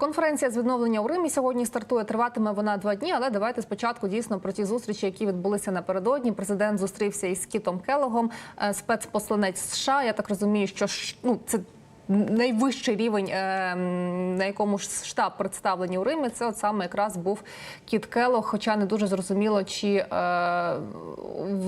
Конференція з відновлення у Римі сьогодні стартує. Триватиме вона два дні. Але давайте спочатку дійсно про ті зустрічі, які відбулися напередодні. Президент зустрівся із Кітом Келогом, е, спецпосланець США. Я так розумію, що ну це. Найвищий рівень, е, на якому ж штаб представлені у Римі, це от саме якраз був Кіт Келлог, Хоча не дуже зрозуміло, чи е,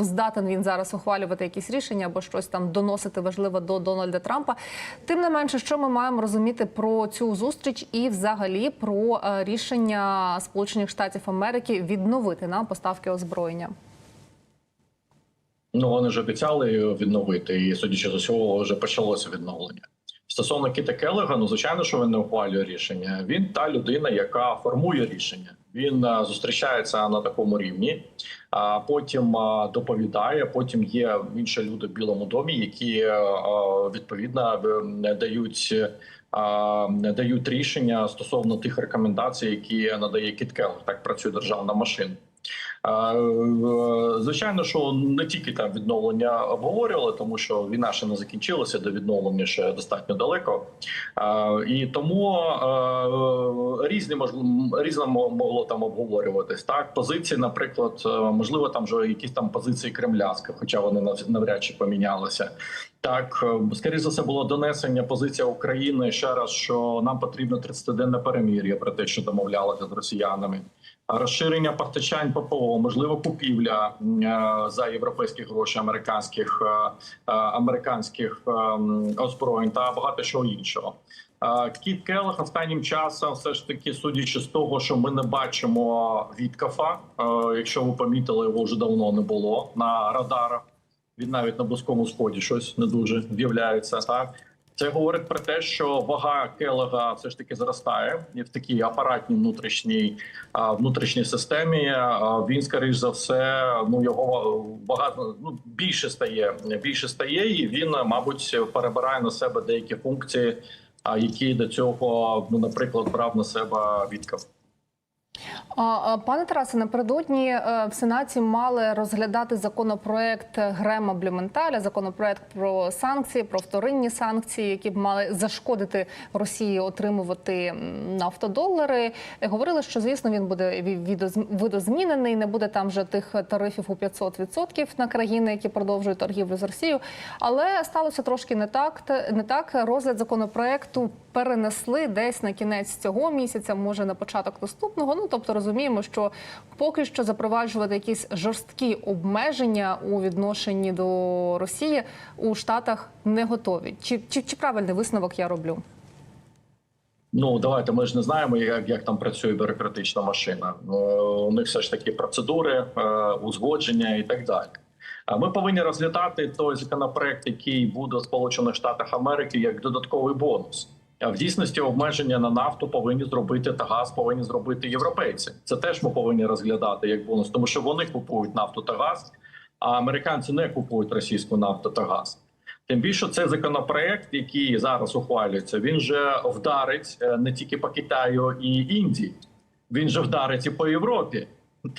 здатен він зараз ухвалювати якісь рішення або щось там доносити важливе до Дональда Трампа. Тим не менше, що ми маємо розуміти про цю зустріч і взагалі про е, рішення Сполучених Штатів Америки відновити нам поставки озброєння. Ну вони ж обіцяли відновити, і судячи з усього, вже почалося відновлення. Стосовно Кіта Келега, ну звичайно, що він не ухвалює рішення. Він та людина, яка формує рішення. Він а, зустрічається на такому рівні, а потім а, доповідає. Потім є інші люди в Білому домі, які а, відповідно е, дають. Дають рішення стосовно тих рекомендацій, які надає Кіт Келег. Так працює державна машина. Звичайно, що не тільки там відновлення обговорювали, тому що війна ще не закінчилася, до відновлення ще достатньо далеко. І тому різні різно могло там обговорюватись. Так, позиції, наприклад, е, можливо, там вже якісь там позиції кремлявські, хоча вони нав- навряд чи помінялися. Так, е, скоріше за все було донесення позиція України ще раз, що нам потрібно 30-денне перемір'я про те, що домовлялися з росіянами. Розширення постачань ППО, можливо, купівля е, за європейські гроші американських е, американських е, озброєнь та багато чого іншого. Кіт Келлах останнім часом, все ж таки, судячи з того, що ми не бачимо Віткафа, е, якщо ви помітили, його вже давно не було на радарах. Він навіть на близькому сході щось не дуже з'являється. Так це говорить про те, що вага Келега все ж таки зростає і в такій апаратній внутрішній внутрішній системі. Він, скоріш за все, ну його багато ну більше стає більше стає, і він, мабуть, перебирає на себе деякі функції, які до цього, ну, наприклад, брав на себе Віткав. Пане Тарасе, напередодні е, в Сенаті мали розглядати законопроект Грема Блюменталя, законопроект про санкції, про вторинні санкції, які б мали зашкодити Росії отримувати нафтодолари. Е, Говорили, що звісно він буде видозмінений, не буде там вже тих тарифів у 500% на країни, які продовжують торгівлю з Росією. Але сталося трошки не так. Не так розгляд законопроекту перенесли десь на кінець цього місяця, може на початок наступного. Ну тобто розуміємо, що поки що запроваджувати якісь жорсткі обмеження у відношенні до Росії у Штатах не готові. Чи, чи, чи правильний висновок я роблю? Ну давайте ми ж не знаємо, як, як там працює бюрократична машина. Е, У них все ж таки процедури, е, узгодження і так далі. А Ми повинні розглядати той законопроект, який буде в Сполучених Штатах Америки, як додатковий бонус. В дійсності обмеження на нафту повинні зробити та газ повинні зробити європейці. Це теж ми повинні розглядати як бонус, тому що вони купують нафту та газ, а американці не купують російську нафту та газ. Тим більше цей законопроект, який зараз ухвалюється, він же вдарить е, не тільки по Китаю і Індії, він же вдарить і по Європі,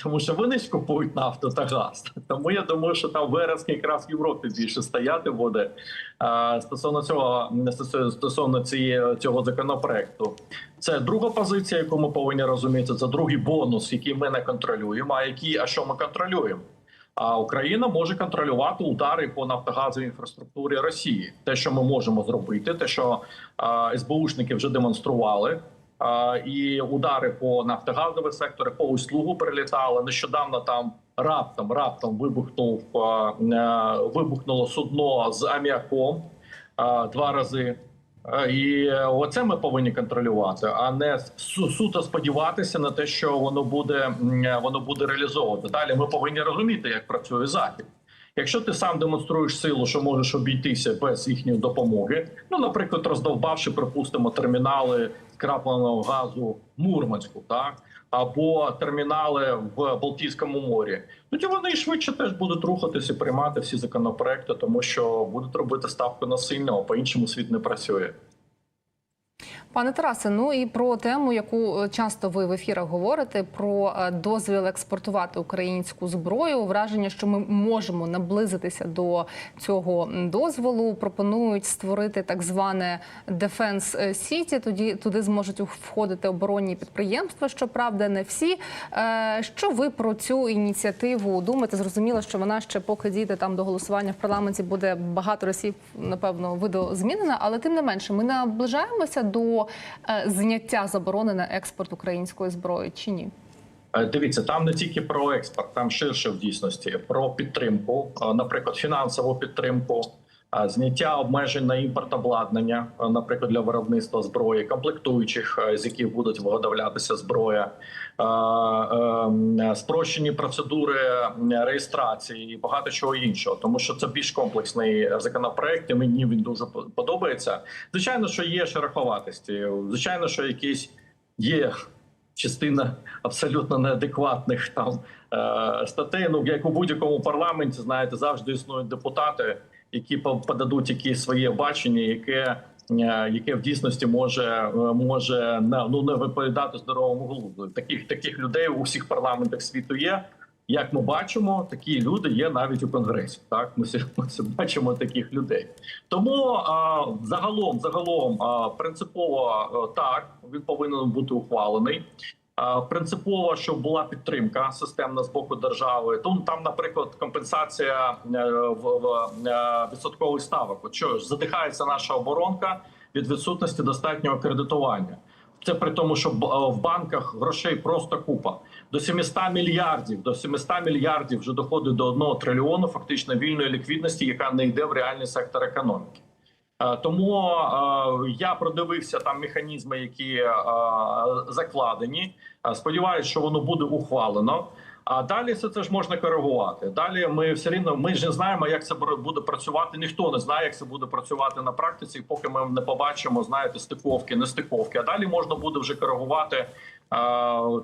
тому що вони ж купують нафту та газ. Тому я думаю, що там вереск якраз в Європі більше стояти буде Е, стосовно цього стосовно- цієї цього законопроекту. Це друга позиція, яку ми повинні розуміти. Це другий бонус, який ми не контролюємо. А який, а що ми контролюємо? А Україна може контролювати удари по нафтогазовій інфраструктурі Росії. Те, що ми можемо зробити, те, що а, СБУшники вже демонстрували. І удари по нафтогазових секторах, по услугу прилітали. Нещодавно там раптом раптом вибухнув е, вибухнуло судно з аміаком два рази. І оце ми повинні контролювати, а не су- суто сподіватися на те, що воно буде е, воно буде реалізовано. Далі ми повинні розуміти, як працює захід. Якщо ти сам демонструєш силу, що можеш обійтися без їхньої допомоги, ну наприклад, роздовбавши, припустимо, термінали скрапленого газу Мурманську, так або термінали в Балтійському морі, тоді вони швидше теж будуть рухатися, приймати всі законопроекти, тому що будуть робити ставку на сильного, по іншому світ не працює. Пане Тарасе, ну і про тему, яку е, часто ви в ефірах говорите, про е, дозвіл експортувати українську зброю. Враження, що ми можемо наблизитися до цього дозволу. Пропонують створити так зване Defense City. Тоді туди зможуть входити оборонні підприємства. Щоправда, не всі. Е, Що ви про цю ініціативу думаєте? Зрозуміло, що вона ще поки дійде там до голосування в парламенті, буде багато разів, напевно, видозмінена, але тим не менше, ми наближаємося до е, зняття заборони на експорт української зброї чи ні? Е, Дивіться, там не тільки про експорт, там ширше в дійсності про підтримку, е, наприклад, фінансову підтримку, зняття обмежень на імпорт обладнання, е, наприклад, для виробництва зброї, комплектуючих, е, з яких будуть виготовлятися зброя, е, спрощені процедури реєстрації і багато чого іншого, тому що це більш комплексний законопроект. і Мені він дуже подобається. Звичайно, що є шероховатості, звичайно, що якісь є частина абсолютно неадекватних там статей. Ну як у будь-якому парламенті, знаєте, завжди існують депутати, які по- подадуть якісь своє бачення, яке. е, Яке в дійсності може е, може ну не відповідати здоровому глузду. Таких таких людей у всіх парламентах світу є. Як ми бачимо, такі люди є навіть у конгресі. Так ми всі бачимо таких людей. Тому а, загалом, загалом, а, принципово а, так він повинен бути ухвалений. А, Принципово, щоб була підтримка системна з боку держави. Тому там, наприклад, компенсація е, в, е, відсоткових ставок. От що ж задихається наша оборонка від відсутності достатнього кредитування. Це при тому, що е, в банках грошей просто купа до 700 мільярдів. До 700 мільярдів вже доходить до 1 трильйону фактично вільної ліквідності, яка не йде в реальний сектор економіки. Е, Тому е, я продивився там механізми, які е, закладені. Сподіваюсь, що воно буде ухвалено. А далі все це ж можна коригувати. Далі ми все рівно ми ж не знаємо, як це буде працювати. Ніхто не знає, як це буде працювати на практиці, поки ми не побачимо, знаєте, стиковки, не стиковки. А далі можна буде вже коригувати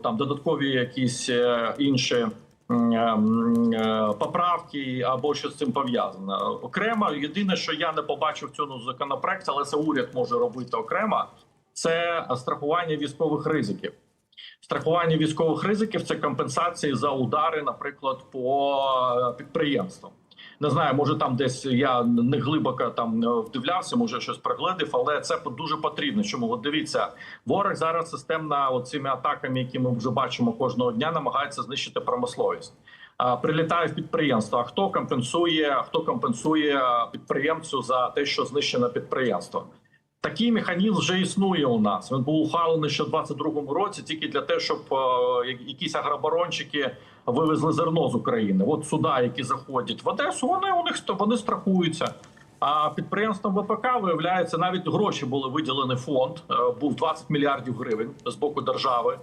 там додаткові якісь інші. М, е, Поправки або що з цим пов'язано окремо. Єдине, що я не побачив в цьому законопроекті, але це уряд може робити окремо. Це страхування військових ризиків. Страхування військових ризиків це компенсації за удари, наприклад, по е, підприємствам. Не знаю, може там десь я не глибоко там е, вдивлявся, може щось пригледив, але це дуже потрібно. Чому от дивіться, ворог зараз системно цими атаками, які ми вже бачимо кожного дня, намагається знищити промисловість. Прилітає в підприємство. А хто компенсує? Хто компенсує підприємцю за те, що знищено підприємство? Такий механізм вже існує у нас. Він був ухвалений ще в 22-му році, тільки для того, щоб е, якісь агроборончики вивезли зерно з України. От суда, які заходять в Одесу, вони у них вони страхуються. А підприємством ВПК виявляється, навіть гроші були виділені фонд. е, Був 20 мільярдів гривень з боку держави.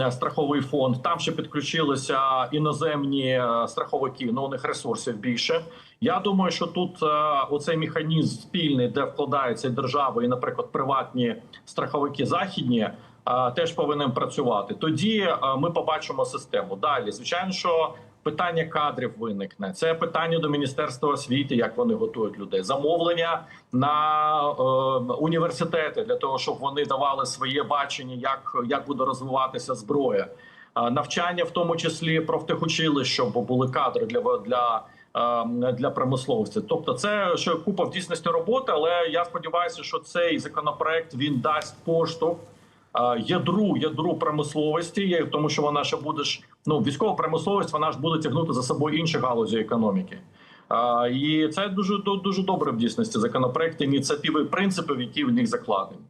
е, Страховий фонд. Там ще підключилися іноземні е, страховики. Ну у них ресурсів більше. Я думаю, що тут оцей механізм спільний, де вкладається держава, і, наприклад, приватні страховики західні, теж повинен працювати. Тоді е, ми побачимо систему. Далі, звичайно, що питання кадрів виникне. Це питання до міністерства освіти, як вони готують людей. Замовлення на е, університети для того, щоб вони давали своє бачення, як, як буде розвиватися зброя. Навчання, в тому числі профтехучилищ, щоб були кадри для для е, для промисловості. Тобто, це ще купа в дійсності роботи. Але я сподіваюся, що цей законопроект він дасть поштовх ядру ядру промисловості, тому що вона ще буде ж ну військова промисловість, вона ж буде тягнути за собою інші галузі економіки. І це дуже дуже добре в дійсності законопроекти, ініціативи принципів, які в них закладені.